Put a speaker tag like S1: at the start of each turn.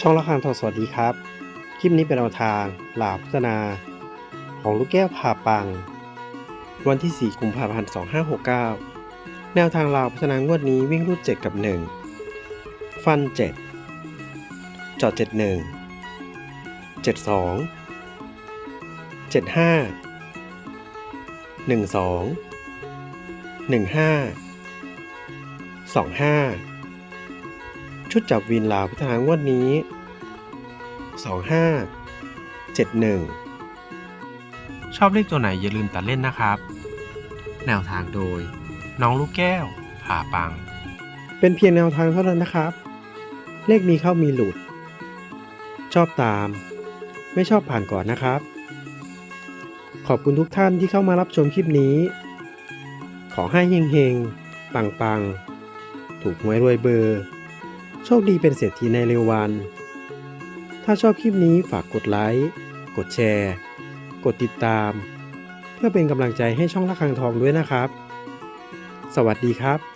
S1: ช่องละครทอสวัสดีครับ คลิปนี้เป็นแนวทางหลาพัฒนา ของลูกแก้วผ่าปัง วันที่ 4 กุมภาพันธ์ 2569 แนวทางลาวพัฒนางวดนี้วิ่งรูด 7 กับ 1 ฟัน 7 จอด 71 72 75 12 15 25 ชุดจับวินลาวพัฒนางวดนี้ 25 71 ชอบเลขตัวไหนอย่าลืมตัดเล่นนะครับ แนวทางโดย น้องลูกแก้ว ผ่าปัง เป็นเพียงแนวทางเท่านั้นนะครับ เลขมีเข้ามีหลุด ชอบตาม ไม่ชอบผ่านก่อนนะครับ ขอบคุณทุกท่านที่เข้ามารับชมคลิปนี้ ขอให้เฮงๆ ปังๆ ถูกหวยรวยเบอร์ โชคดีเป็นเศรษฐีในเร็ววัน ถ้าชอบคลิปนี้ฝากกดไลค์ กดแชร์ กดติดตาม เพื่อเป็นกำลังใจให้ช่องละคังทองด้วยนะครับ สวัสดีครับ